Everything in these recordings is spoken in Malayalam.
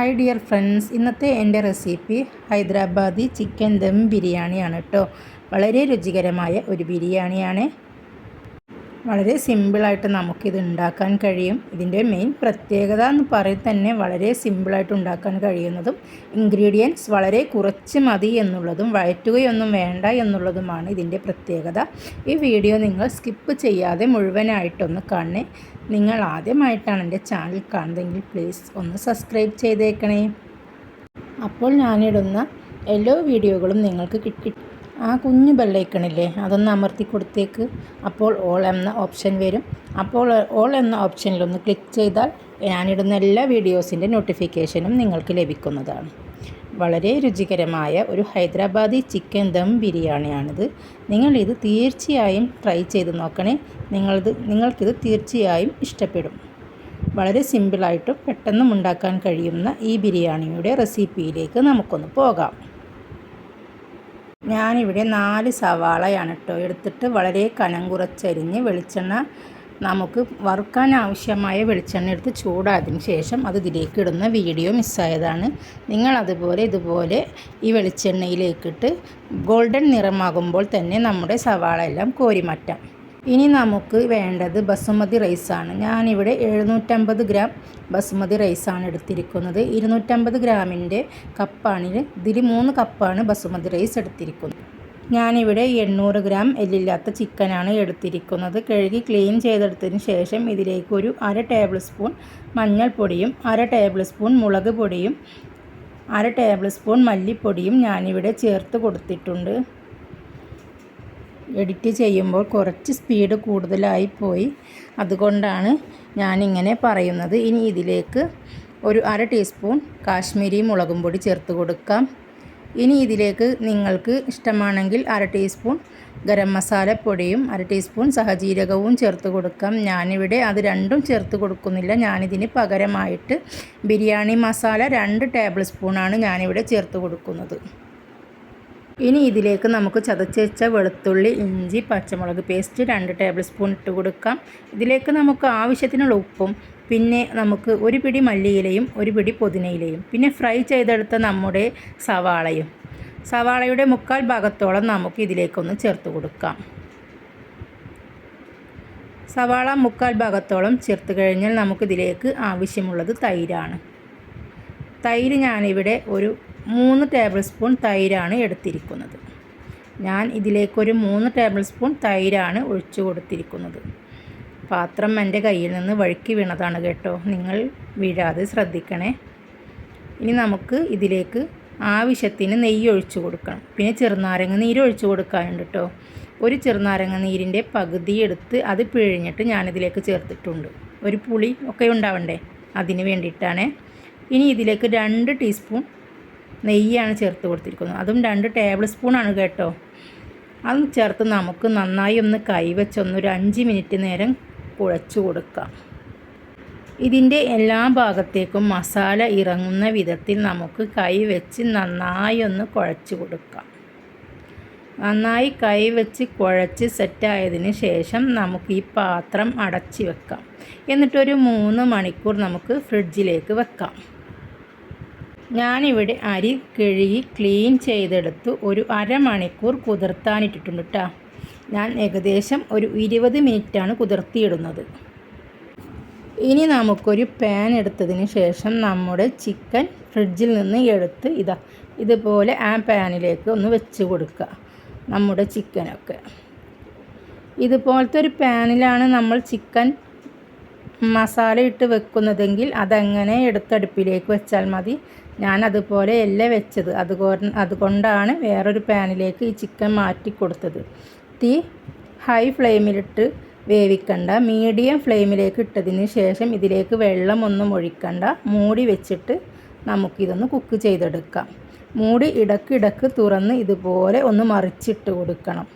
ഹായ് ഡിയർ ഫ്രണ്ട്സ് ഇന്നത്തെ എന്റെ റെസിപ്പി ഹൈദരാബാദി ചിക്കൻ ദം ബിരിയാണിയാണ് കേട്ടോ വളരെ രുചികരമായ ഒരു ബിരിയാണിയാണ്. വളരെ സിമ്പിളായിട്ട് നമുക്കിത് ഉണ്ടാക്കാൻ കഴിയും. ഇതിന്റെ മെയിൻ പ്രത്യേകത എന്ന് പറയും തന്നെ വളരെ സിമ്പിളായിട്ട് ഉണ്ടാക്കാൻ കഴിയുന്നതും ഇൻഗ്രീഡിയൻസ് വളരെ കുറച്ച് മതി എന്നുള്ളതും വഴറ്റുകയൊന്നും വേണ്ട എന്നുള്ളതുമാണ് ഇതിന്റെ പ്രത്യേകത. ഈ വീഡിയോ നിങ്ങൾ സ്കിപ്പ് ചെയ്യാതെ മുഴുവനായിട്ടൊന്ന് കാണണേ. നിങ്ങൾ ആദ്യമായിട്ടാണ് എന്റെ ചാനൽ കാണുന്നതെങ്കിൽ പ്ലീസ് ഒന്ന് സബ്സ്ക്രൈബ് ചെയ്തേക്കണേ. അപ്പോൾ ഞാനിടുന്ന എല്ലാ വീഡിയോകളും നിങ്ങൾക്ക് കിട്ടി ആ കുഞ്ഞു ബെല്ലൈക്കണില്ലേ അതൊന്ന് അമർത്തി കൊടുത്തേക്ക്. അപ്പോൾ ഓൾ എന്ന ഓപ്ഷൻ വരും. അപ്പോൾ ഓൾ എന്ന ഓപ്ഷനിലൊന്ന് ക്ലിക്ക് ചെയ്താൽ ഞാനിടുന്ന എല്ലാ വീഡിയോസിന്റെ നോട്ടിഫിക്കേഷനും നിങ്ങൾക്ക് ലഭിക്കുന്നതാണ്. വളരെ രുചികരമായ ഒരു ഹൈദരാബാദി ചിക്കൻ ദം ബിരിയാണിയാണിത്. നിങ്ങളിത് തീർച്ചയായും ട്രൈ ചെയ്ത് നോക്കണേ. നിങ്ങളിത് നിങ്ങൾക്കിത് തീർച്ചയായും ഇഷ്ടപ്പെടും. വളരെ സിമ്പിളായിട്ടും പെട്ടെന്നും ഉണ്ടാക്കാൻ കഴിയുന്ന ഈ ബിരിയാണിയുടെ റെസിപ്പിയിലേക്ക് നമുക്കൊന്ന് പോകാം. ഞാനിവിടെ നാല് സവാളയാണ് കേട്ടോ എടുത്തിട്ട് വളരെ കനം കുറച്ചരിഞ്ഞ് വെളിച്ചെണ്ണ നമുക്ക് വറുക്കാൻ ആവശ്യമായ വെളിച്ചെണ്ണ എടുത്ത് ചൂടായതിന് ശേഷം അത് ഇതിലേക്ക് ഇടുന്ന വീഡിയോ മിസ്സായതാണ്. നിങ്ങൾ അതുപോലെ ഇതുപോലെ ഈ വെളിച്ചെണ്ണയിലേക്കിട്ട് ഗോൾഡൻ നിറമാകുമ്പോൾ തന്നെ നമ്മുടെ സവാള എല്ലാം കോരി മാറ്റാം ഇനി നമുക്ക് വേണ്ടത് ബസുമതി റൈസാണ്. ഞാനിവിടെ എഴുന്നൂറ്റമ്പത് ഗ്രാം ബസുമതി റൈസാണ് എടുത്തിരിക്കുന്നത്. ഇരുന്നൂറ്റമ്പത് ഗ്രാമിന്റെ കപ്പാണ്. ഇതിൽ മൂന്ന് കപ്പാണ് ബസുമതി റൈസ് എടുത്തിരിക്കുന്നത്. ഞാനിവിടെ എണ്ണൂറ് ഗ്രാം എല്ലില്ലാത്ത ചിക്കനാണ് എടുത്തിരിക്കുന്നത്. കഴുകി ക്ലീൻ ചെയ്തെടുത്തതിന് ശേഷം ഇതിലേക്ക് ഒരു അര ടേബിൾ സ്പൂൺ മഞ്ഞൾപ്പൊടിയും അര ടേബിൾ സ്പൂൺ മുളക് പൊടിയും അര ടേബിൾ സ്പൂൺ മല്ലിപ്പൊടിയും ഞാനിവിടെ ചേർത്ത് കൊടുത്തിട്ടുണ്ട്. എഡിറ്റ് ചെയ്യുമ്പോൾ കുറച്ച് സ്പീഡ് കൂടുതലായി പോയി. അതുകൊണ്ടാണ് ഞാനിങ്ങനെ പറയുന്നത്. ഇനി ഇതിലേക്ക് ഒരു അര ടീസ്പൂൺ കാശ്മീരി മുളകും പൊടി ചേർത്ത് കൊടുക്കാം. ഇനി ഇതിലേക്ക് നിങ്ങൾക്ക് ഇഷ്ടമാണെങ്കിൽ അര ടീസ്പൂൺ ഗരം മസാലപ്പൊടിയും അര ടീസ്പൂൺ സഹജീരകവും ചേർത്ത് കൊടുക്കാം. ഞാനിവിടെ അത് രണ്ടും ചേർത്ത് കൊടുക്കുന്നില്ല. ഞാനിതിന് പകരമായിട്ട് ബിരിയാണി മസാല രണ്ട് ടേബിൾ സ്പൂണാണ് ഞാനിവിടെ ചേർത്ത് കൊടുക്കുന്നത്. ഇനി ഇതിലേക്ക് നമുക്ക് ചതച്ചുവെച്ച വെളുത്തുള്ളി ഇഞ്ചി പച്ചമുളക് പേസ്റ്റ് രണ്ട് ടേബിൾ സ്പൂൺ ഇട്ട് കൊടുക്കാം. ഇതിലേക്ക് നമുക്ക് ആവശ്യത്തിനുള്ള ഉപ്പും പിന്നെ നമുക്ക് ഒരു പിടി മല്ലിയിലയും ഒരു പിടി പുതിനയിലയും പിന്നെ ഫ്രൈ ചെയ്തെടുത്ത നമ്മുടെ സവാളയും. സവാളയുടെ മുക്കാൽ ഭാഗത്തോളം നമുക്ക് ഇതിലേക്കൊന്ന് ചേർത്ത് കൊടുക്കാം. സവാള മുക്കാൽ ഭാഗത്തോളം ചേർത്ത് കഴിഞ്ഞാൽ നമുക്കിതിലേക്ക് ആവശ്യമുള്ളത് തൈരാണ്. തൈര് ഞാനിവിടെ ഒരു മൂന്ന് ടേബിൾ സ്പൂൺ തൈരാണ് എടുത്തിരിക്കുന്നത്. ഞാൻ ഇതിലേക്കൊരു മൂന്ന് ടേബിൾ സ്പൂൺ തൈരാണ് ഒഴിച്ചു കൊടുത്തിരിക്കുന്നത്. പാത്രം എന്റെ കയ്യിൽ നിന്ന് വഴുക്കി വീണതാണ് കേട്ടോ. നിങ്ങൾ വീഴാതെ ശ്രദ്ധിക്കണേ. ഇനി നമുക്ക് ഇതിലേക്ക് ആവശ്യത്തിന് നെയ്യ് ഒഴിച്ചു കൊടുക്കണം. പിന്നെ ചെറുനാരങ്ങ നീര് ഒഴിച്ചു കൊടുക്കാനുണ്ട് കേട്ടോ. ഒരു ചെറുനാരങ്ങ നീരിന്റെ പകുതി എടുത്ത് അത് പിഴിഞ്ഞിട്ട് ഞാനിതിലേക്ക് ചേർത്തിട്ടുണ്ട്. ഒരു പുളി ഒക്കെ ഉണ്ടാവണ്ടേ? അതിന് വേണ്ടിയിട്ടാണ്. ഇനി ഇതിലേക്ക് രണ്ട് ടീസ്പൂൺ നെയ്യാണ് ചേർത്ത് കൊടുത്തിരിക്കുന്നത്. അതും രണ്ട് ടേബിൾ സ്പൂണാണ് കേട്ടോ. അതും ചേർത്ത് നമുക്ക് നന്നായി ഒന്ന് കൈവച്ചൊന്ന് ഒരു അഞ്ച് മിനിറ്റ് നേരം കുഴച്ചു കൊടുക്കാം. ഇതിന്റെ എല്ലാ ഭാഗത്തേക്കും മസാല ഇറങ്ങുന്ന വിധത്തിൽ നമുക്ക് കൈ വെച്ച് നന്നായി ഒന്ന് കുഴച്ച് കൊടുക്കാം. നന്നായി കൈ വെച്ച് കുഴച്ച് സെറ്റായതിന് ശേഷം നമുക്ക് ഈ പാത്രം അടച്ച് വെക്കാം. എന്നിട്ടൊരു മൂന്ന് മണിക്കൂർ നമുക്ക് ഫ്രിഡ്ജിലേക്ക് വെക്കാം. ഞാനിവിടെ അരി കഴുകി ക്ലീൻ ചെയ്തെടുത്ത് ഒരു അരമണിക്കൂർ കുതിർത്താനിട്ടിട്ടുണ്ട് കേട്ടോ ഞാൻ ഏകദേശം ഒരു ഇരുപത് മിനിറ്റാണ് കുതിർത്തിയിടുന്നത്. ഇനി നമുക്കൊരു പാൻ എടുത്തതിന് ശേഷം നമ്മുടെ ചിക്കൻ ഫ്രിഡ്ജിൽ നിന്ന് എടുത്ത് ഇതാ ഇതുപോലെ ആ പാനിലേക്ക് ഒന്ന് വെച്ച് കൊടുക്കുക നമ്മുടെ ചിക്കനൊക്കെ ഇതുപോലത്തെ ഒരു പാനിലാണ് നമ്മൾ ചിക്കൻ മസാല ഇട്ട് വെക്കുന്നതെങ്കിൽ അതങ്ങനെ എടുത്തടുപ്പിലേക്ക് വെച്ചാൽ മതി? ഞാൻ അതുപോലെ അല്ല വെച്ചത്. അതുകൊണ്ട് അതുകൊണ്ടാണ് വേറൊരു പാനിലേക്ക് ഈ ചിക്കൻ മാറ്റി കൊടുത്തത്. തീ ഹൈ ഫ്ലെയിമിലിട്ട് വേവിക്കണ്ട. മീഡിയം ഫ്ലെയിമിലേക്ക് ഇട്ടതിന് ശേഷം ഇതിലേക്ക് വെള്ളമൊന്നും ഒഴിക്കണ്ട. മൂടി വെച്ചിട്ട് നമുക്കിതൊന്ന് കുക്ക് ചെയ്തെടുക്കാം. മൂടി ഇടക്കിടക്ക് തുറന്ന് ഇതുപോലെ ഒന്ന് മറിച്ചിട്ട് കൊടുക്കണം.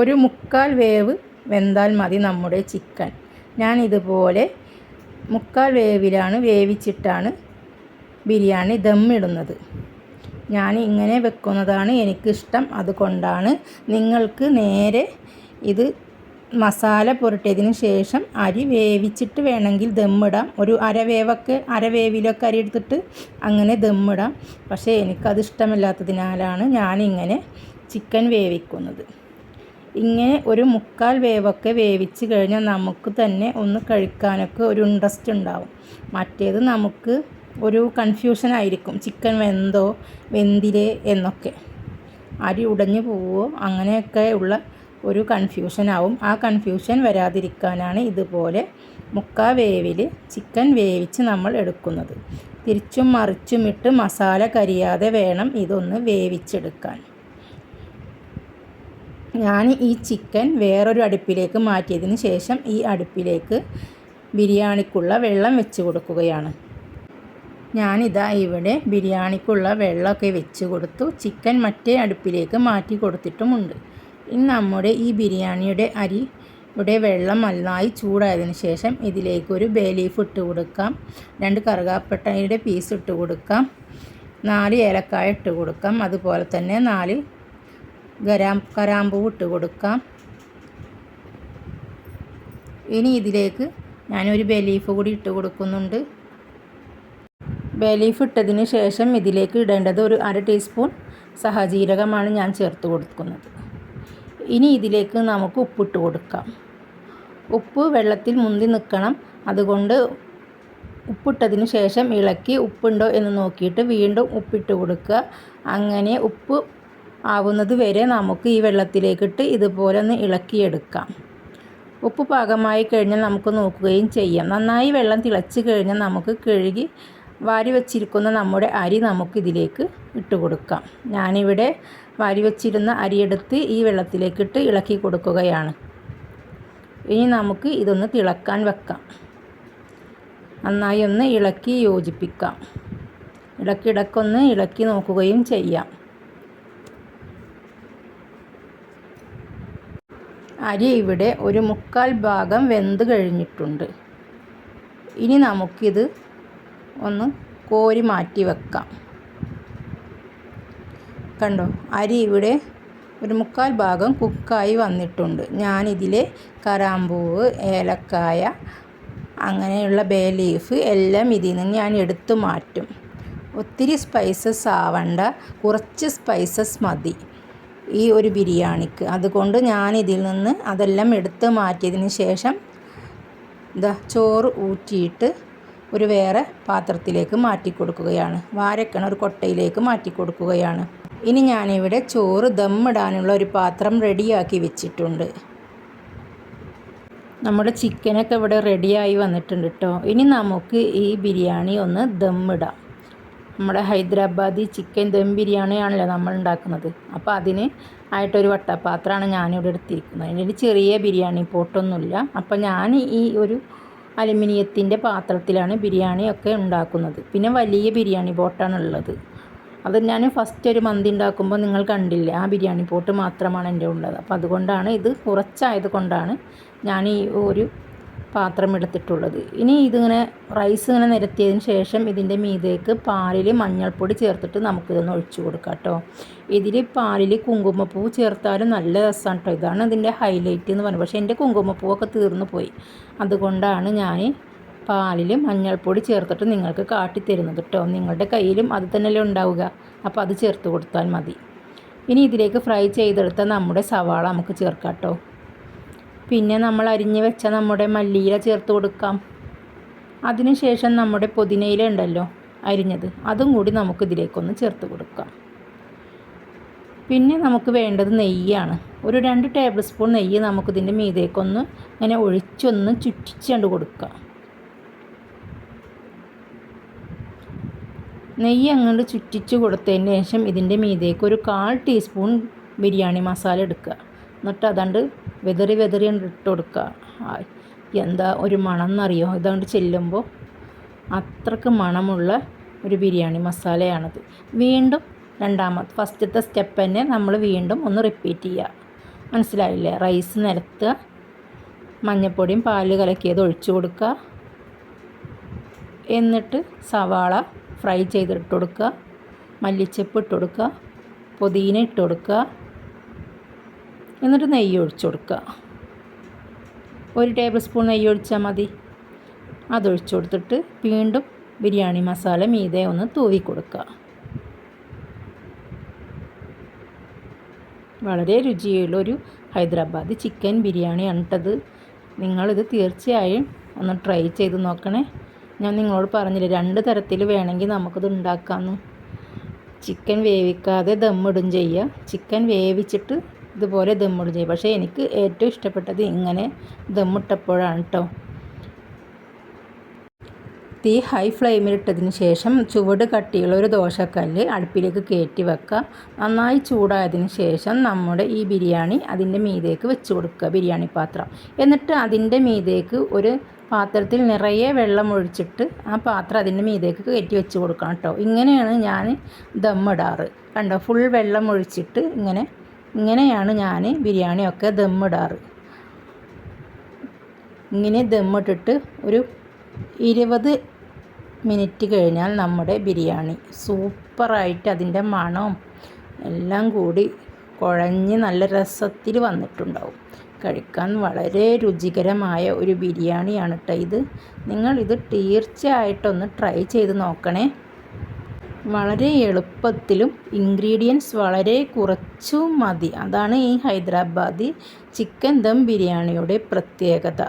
ഒരു മുക്കാൽ വേവ് വെന്താൽ മതി നമ്മുടെ ചിക്കൻ. ഞാൻ ഇതുപോലെ മുക്കാൽ വേവിലാണ് വേവിച്ചിട്ടാണ് ബിരിയാണി ദമ്മിടുന്നത്. ഞാൻ ഇങ്ങനെ വെക്കുന്നതാണ് എനിക്കിഷ്ടം. അതുകൊണ്ടാണ് നിങ്ങൾക്ക് നേരെ ഇത് മസാല പുരട്ടിയതിന് ശേഷം അരി വേവിച്ചിട്ട് വേണമെങ്കിൽ ദമ്മിടാം. ഒരു അരവേവൊക്കെ അരവേവിലൊക്കെ അരി എടുത്തിട്ട് അങ്ങനെ ദമ്മിടാം. പക്ഷേ എനിക്കത് ഇഷ്ടമില്ലാത്തതിനാലാണ് ഞാനിങ്ങനെ ചിക്കൻ വേവിക്കുന്നത്. ഇങ്ങനെ ഒരു മുക്കാൽ വേവൊക്കെ വേവിച്ച് കഴിഞ്ഞാൽ നമുക്ക് തന്നെ ഒന്ന് കഴിക്കാനൊക്കെ ഒരു ഇൻട്രസ്റ്റ് ഉണ്ടാവും. മറ്റേത് നമുക്ക് ഒരു കൺഫ്യൂഷൻ ആയിരിക്കും. ചിക്കൻ വെന്തോ വെന്തിരേ എന്നൊക്കെ. അരി ഉടഞ്ഞു പോവോ അങ്ങനെയൊക്കെ ഉള്ള ഒരു കൺഫ്യൂഷനാവും ആ കൺഫ്യൂഷൻ വരാതിരിക്കാനാണ് ഇതുപോലെ മുക്കാ വേവിൽ ചിക്കൻ വേവിച്ച് നമ്മൾ എടുക്കുന്നത്. തിരിച്ചും മറിച്ചും ഇട്ട് മസാല കരിയാതെ വേണം ഇതൊന്ന് വേവിച്ചെടുക്കാൻ. ഞാൻ ഈ ചിക്കൻ വേറൊരു അടുപ്പിലേക്ക് മാറ്റിയതിന് ശേഷം ഈ അടുപ്പിലേക്ക് ബിരിയാണിക്കുള്ള വെള്ളം വെച്ച് കൊടുക്കുകയാണ്. ഞാനിതാ ഇവിടെ ബിരിയാണിക്കുള്ള വെള്ളമൊക്കെ വെച്ച് കൊടുത്തു. ചിക്കൻ മറ്റേ അടുപ്പിലേക്ക് മാറ്റി കൊടുത്തിട്ടുമുണ്ട്. ഇനി നമ്മുടെ ഈ ബിരിയാണിയുടെ അരി ഇവിടെ വെള്ളം നന്നായി ചൂടായതിന് ശേഷം ഇതിലേക്കൊരു ബേ ലീഫ് ഇട്ട് കൊടുക്കാം. രണ്ട് കറുകാപ്പട്ടയുടെ പീസ് ഇട്ട് കൊടുക്കാം. നാല് ഏലക്കായ ഇട്ട് കൊടുക്കാം. അതുപോലെ തന്നെ നാല് ഗരാം കരാമ്പൂ ഇട്ട് കൊടുക്കാം. ഇനി ഇതിലേക്ക് ഞാനൊരു ബേ ലീഫ് കൂടി ഇട്ട് കൊടുക്കുന്നുണ്ട്. ബേ ലീഫ് ഇട്ടതിന് ശേഷം ഇതിലേക്ക് ഇടേണ്ടത് ഒരു അര ടീസ്പൂൺ സഹജീരകമാണ് ഞാൻ ചേർത്ത് കൊടുക്കുന്നത്. ഇനി ഇതിലേക്ക് നമുക്ക് ഉപ്പിട്ട് കൊടുക്കാം. ഉപ്പ് വെള്ളത്തിൽ മുന്തി നിൽക്കണം. അതുകൊണ്ട് ഉപ്പിട്ടതിന് ശേഷം ഇളക്കി ഉപ്പുണ്ടോ എന്ന് നോക്കിയിട്ട് വീണ്ടും ഉപ്പിട്ട് കൊടുക്കുക. അങ്ങനെ ഉപ്പ് ആവുന്നത് വരെ നമുക്ക് ഈ വെള്ളത്തിലേക്കിട്ട് ഇതുപോലെ ഒന്ന് ഇളക്കിയെടുക്കാം. ഉപ്പ് പാകമായി കഴിഞ്ഞാൽ നമുക്ക് നോക്കുകയും ചെയ്യാം. നന്നായി വെള്ളം തിളച്ച് കഴിഞ്ഞാൽ നമുക്ക് കഴുകി വാരി വച്ചിരിക്കുന്ന നമ്മുടെ അരി നമുക്കിതിലേക്ക് ഇട്ട് കൊടുക്കാം ഞാനിവിടെ വാരി വച്ചിരുന്ന അരിയെടുത്ത് ഈ വെള്ളത്തിലേക്കിട്ട് ഇളക്കി കൊടുക്കുകയാണ്. ഇനി നമുക്ക് ഇതൊന്ന് തിളക്കാൻ വെക്കാം. നന്നായി ഒന്ന് ഇളക്കി യോജിപ്പിക്കാം. ഇടയ്ക്കിടയ്ക്കൊന്ന് ഇളക്കി നോക്കുകയും ചെയ്യാം. അരി ഇവിടെ ഒരു മുക്കാൽ ഭാഗം വെന്ത് കഴിഞ്ഞിട്ടുണ്ട്. ഇനി നമുക്കിത് ഒന്ന് കോരി മാറ്റി വെക്കാം. കണ്ടോ? അരി ഇവിടെ ഒരു മുക്കാൽ ഭാഗം കുക്കായി വന്നിട്ടുണ്ട്. ഞാനിതിൽ കറാമ്പൂവ് ഏലക്കായ അങ്ങനെയുള്ള ബേ ലീഫ് എല്ലാം ഇതിൽ നിന്ന് ഞാൻ എടുത്തു മാറ്റും. ഒത്തിരി സ്പൈസസ് ആവണ്ട കുറച്ച് സ്പൈസസ് മതി ഈ ഒരു ബിരിയാണിക്ക്. അതുകൊണ്ട് ഞാൻ ഇതിൽ നിന്ന് അതെല്ലാം എടുത്ത് മാറ്റിയതിന് ശേഷം ഇതാ ചോറ് ഊറ്റിയിട്ട് ഒരു വേറെ പാത്രത്തിലേക്ക് മാറ്റി കൊടുക്കുകയാണ് വാരക്കണ ഒരു കൊട്ടയിലേക്ക് മാറ്റി കൊടുക്കുകയാണ് ഇനി ഞാനിവിടെ ചോറ് ദമ്മിടാനുള്ള ഒരു പാത്രം റെഡിയാക്കി വെച്ചിട്ടുണ്ട്. നമ്മുടെ ചിക്കനൊക്കെ ഇവിടെ റെഡിയായി വന്നിട്ടുണ്ട് കേട്ടോ ഇനി നമുക്ക് ഈ ബിരിയാണി ഒന്ന് ദമ്മിടാം. നമ്മുടെ ഹൈദരാബാദി ചിക്കൻ ദം ബിരിയാണിയാണല്ലോ നമ്മൾ ഉണ്ടാക്കുന്നത്. അപ്പോൾ അതിന് ആയിട്ടൊരു വട്ടപ്പാത്രമാണ് ഞാനിവിടെ എടുത്തിരിക്കുന്നത്. അതിന്റെ ചെറിയ ബിരിയാണി പോട്ടൊന്നുമില്ല. അപ്പോൾ ഞാൻ ഈ ഒരു അലുമിനിയത്തിന്റെ പാത്രത്തിലാണ് ബിരിയാണിയൊക്കെ ഉണ്ടാക്കുന്നത്. പിന്നെ വലിയ ബിരിയാണി പോട്ടാണ് ഉള്ളത് അത് ഞാൻ ഫസ്റ്റ് ഒരു മന്തി ഉണ്ടാക്കുമ്പോൾ നിങ്ങൾ കണ്ടില്ല ആ ബിരിയാണി പോട്ട് മാത്രമാണ് എന്റെ ഉള്ളത്. അപ്പോൾ അതുകൊണ്ടാണ് ഇത് കുറച്ചായത് കൊണ്ടാണ് ഞാൻ ഈ ഒരു പാത്രം എടുത്തിട്ടുള്ളത് ഇനി ഇതിങ്ങനെ റൈസ് ഇങ്ങനെ നിരത്തിയതിന് ശേഷം ഇതിന്റെ മീതേക്ക് പാലിൽ മഞ്ഞൾപ്പൊടി ചേർത്തിട്ട് നമുക്കിതൊന്ന് ഒഴിച്ചു കൊടുക്കാം കേട്ടോ. ഇതിൽ പാലിൽ കുങ്കുമപ്പൂ ചേർത്താലും നല്ല രസമാണ് കേട്ടോ. ഇതാണ് ഇതിന്റെ ഹൈലൈറ്റ് എന്ന് പറയുന്നത്. പക്ഷേ എന്റെ കുങ്കുമപ്പൂവൊക്കെ തീർന്നു പോയി. അതുകൊണ്ടാണ് ഞാൻ പാലിൽ മഞ്ഞൾപ്പൊടി ചേർത്തിട്ട് നിങ്ങൾക്ക് കാട്ടിത്തരുന്നത് കേട്ടോ. നിങ്ങളുടെ കയ്യിലും അത് തന്നെയല്ലേ ഉണ്ടാവുക. അപ്പോൾ അത് ചേർത്ത് കൊടുത്താൽ മതി. ഇനി ഇതിലേക്ക് ഫ്രൈ ചെയ്തെടുത്ത നമ്മുടെ സവാള നമുക്ക് ചേർക്കാം കേട്ടോ. പിന്നെ നമ്മൾ അരിഞ്ഞു വെച്ച നമ്മുടെ മല്ലിയില ചേർത്ത് കൊടുക്കാം. അതിനുശേഷം നമ്മുടെ പുതിനയില ഉണ്ടല്ലോ അരിഞ്ഞത്. അതും കൂടി നമുക്ക് ഇതിലേക്കൊന്ന് ചേർത്ത് കൊടുക്കാം. പിന്നെ നമുക്ക് വേണ്ടത് നെയ്യാണ്. ഒരു രണ്ട് ടേബിൾ സ്പൂൺ നെയ്യ് നമുക്കിതിന്റെ മീതേക്കൊന്ന് ഇങ്ങനെ ഒഴിച്ചൊന്ന് ചുറ്റിച്ചുകൊണ്ട് കൊടുക്കാം. നെയ്യ് അങ്ങോട്ട് ചുറ്റിച്ച് കൊടുത്തതിന് ശേഷം ഇതിന്റെ മീതേക്ക് ഒരു കാൽ ടീസ്പൂൺ ബിരിയാണി മസാല എടുക്കുക. എന്നിട്ട് അതണ്ട് വെതറി വെതറി ഇട്ട് കൊടുക്കുക എന്താ ഒരു മണം എന്നറിയോ ഇതുകൊണ്ട് ചെല്ലുമ്പോൾ അത്രയ്ക്ക് മണമുള്ള ഒരു ബിരിയാണി മസാലയാണത്. വീണ്ടും രണ്ടാമത് ഫസ്റ്റത്തെ സ്റ്റെപ്പ് തന്നെ നമ്മൾ വീണ്ടും ഒന്ന് റിപ്പീറ്റ് ചെയ്യുക മനസ്സിലായില്ലേ? റൈസ് നിരത്തുക മഞ്ഞപ്പൊടിയും പാൽ കലക്കിയത് ഒഴിച്ചു കൊടുക്കുക എന്നിട്ട് സവാള ഫ്രൈ ചെയ്തിട്ട് കൊടുക്കുക മല്ലിച്ചപ്പ് ഇട്ട് കൊടുക്കുക പുതിന ഇട്ട് കൊടുക്കുക എന്നിട്ട് നെയ്യ് ഒഴിച്ചു കൊടുക്കുക. ഒരു ടേബിൾ സ്പൂൺ നെയ്യ് ഒഴിച്ചാൽ മതി. അതൊഴിച്ചു കൊടുത്തിട്ട് വീണ്ടും ബിരിയാണി മസാല മീതെ ഒന്ന് തൂവി കൊടുക്കുക. വളരെ രുചിയുള്ളൊരു ഹൈദരാബാദി ചിക്കൻ ബിരിയാണിയാണ് കേട്ടത് നിങ്ങളിത് തീർച്ചയായും ഒന്ന് ട്രൈ ചെയ്ത് നോക്കണേ. ഞാൻ നിങ്ങളോട് പറഞ്ഞില്ല രണ്ട് തരത്തിൽ വേണമെങ്കിൽ നമുക്കിത് ഉണ്ടാക്കാമെന്ന് ചിക്കൻ വേവിക്കാതെ ദമ്മിടും ചെയ്യുക ചിക്കൻ വേവിച്ചിട്ട് ഇതുപോലെ ദമ്മിടും ചെയ്യും. പക്ഷേ എനിക്ക് ഏറ്റവും ഇഷ്ടപ്പെട്ടത് ഇങ്ങനെ ദമ്മിട്ടപ്പോഴാണ് കേട്ടോ തീ ഹൈ ഫ്ലെയിമിലിട്ടതിന് ശേഷം ചുവട് കട്ടിയുള്ള ഒരു ദോശക്കല്ല് അടുപ്പിലേക്ക് കയറ്റി വെക്കുക നന്നായി ചൂടായതിന് ശേഷം നമ്മുടെ ഈ ബിരിയാണി അതിന്റെ മീതേക്ക് വെച്ച് കൊടുക്കുക ബിരിയാണി പാത്രം. എന്നിട്ട് അതിന്റെ മീതേക്ക് ഒരു പാത്രത്തിൽ നിറയെ വെള്ളം ഒഴിച്ചിട്ട് ആ പാത്രം അതിന്റെ മീതേക്ക് കയറ്റി വെച്ച് കൊടുക്കണം കേട്ടോ ഇങ്ങനെയാണ് ഞാൻ ദമ്മിടാറ്. കണ്ടോ? ഫുൾ വെള്ളം ഒഴിച്ചിട്ട് ഇങ്ങനെ ഇങ്ങനെയാണ് ഞാൻ ബിരിയാണിയൊക്കെ ദമ്മിടാറ്. ഇങ്ങനെ ദമ്മിട്ടിട്ട് ഒരു ഇരുപത് മിനിറ്റ് കഴിഞ്ഞാൽ നമ്മുടെ ബിരിയാണി സൂപ്പറായിട്ട് അതിന്റെ മണവും എല്ലാം കൂടി കുഴഞ്ഞ് നല്ല രസത്തിൽ വന്നിട്ടുണ്ടാവും. കഴിക്കാൻ വളരെ രുചികരമായ ഒരു ബിരിയാണിയാണ് കേട്ടോ ഇത്. നിങ്ങളിത് തീർച്ചയായിട്ടൊന്ന് ട്രൈ ചെയ്ത് നോക്കണേ. വളരെ എളുപ്പത്തിലും ഇൻഗ്രീഡിയൻസ് വളരെ കുറച്ചും മതി. അതാണ് ഈ ഹൈദരാബാദി ചിക്കൻ ദം ബിരിയാണിയുടെ പ്രത്യേകത.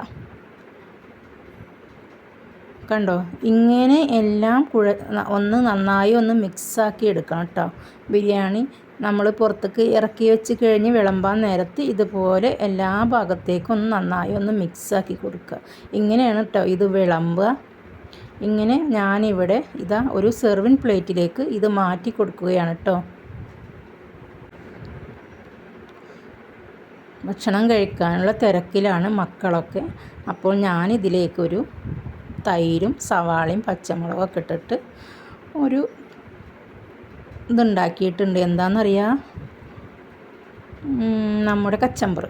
കണ്ടോ? ഇങ്ങനെ എല്ലാം കുഴ ഒന്ന് നന്നായി ഒന്ന് മിക്സാക്കി എടുക്കണം കേട്ടോ ബിരിയാണി നമ്മൾ പുറത്തേക്ക് ഇറക്കി വെച്ച് കഴിഞ്ഞ് വിളമ്പാൻ നേരത്ത് ഇതുപോലെ എല്ലാ ഭാഗത്തേക്കും ഒന്ന് നന്നായി ഒന്ന് മിക്സാക്കി കൊടുക്കുക. ഇങ്ങനെയാണ് കേട്ടോ ഇത് വിളമ്പുക. ഇങ്ങനെ ഞാനിവിടെ ഇതാ ഒരു സെർവിൻ പ്ലേറ്റിലേക്ക് ഇത് മാറ്റി കൊടുക്കുകയാണ് കേട്ടോ ഭക്ഷണം കഴിക്കാനുള്ള തിരക്കിലാണ് മക്കളൊക്കെ. അപ്പോൾ ഞാനിതിലേക്കൊരു തൈരും സവാളയും പച്ചമുളകൊക്കെ ഇട്ടിട്ട് ഒരു ഇതുണ്ടാക്കിയിട്ടുണ്ട്. എന്താണെന്നറിയാ നമ്മുടെ കച്ചമ്പർ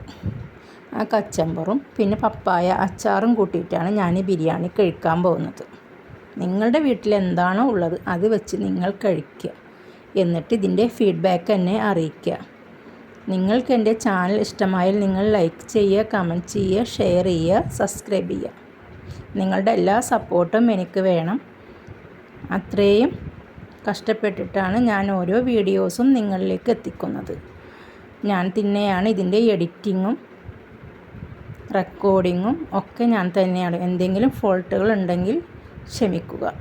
ആ കച്ചമ്പറും പിന്നെ പപ്പായ അച്ചാറും കൂട്ടിയിട്ടാണ് ഞാൻ ബിരിയാണി കഴിക്കാൻ പോകുന്നത്. നിങ്ങളുടെ വീട്ടിൽ എന്താണോ ഉള്ളത് അത് വെച്ച് നിങ്ങൾ കഴിക്കുക. എന്നിട്ട് ഇതിന്റെ ഫീഡ്ബാക്ക് എന്നെ അറിയിക്കുക. നിങ്ങൾക്ക് എന്റെ ചാനൽ ഇഷ്ടമായാൽ നിങ്ങൾ ലൈക്ക് ചെയ്യുക കമന്റ് ചെയ്യുക ഷെയർ ചെയ്യുക സബ്സ്ക്രൈബ് ചെയ്യുക. നിങ്ങളുടെ എല്ലാ സപ്പോർട്ടും എനിക്ക് വേണം. അത്രയും കഷ്ടപ്പെട്ടിട്ടാണ് ഞാൻ ഓരോ വീഡിയോസും നിങ്ങളിലേക്ക് എത്തിക്കുന്നത്. ഞാൻ തന്നെയാണ് ഇതിന്റെ എഡിറ്റിങ്ങും റെക്കോർഡിങ്ങും ഒക്കെ ഞാൻ തന്നെയാണ്. എന്തെങ്കിലും ഫോൾട്ടുകൾ ഉണ്ടെങ്കിൽ షమిక్కుగా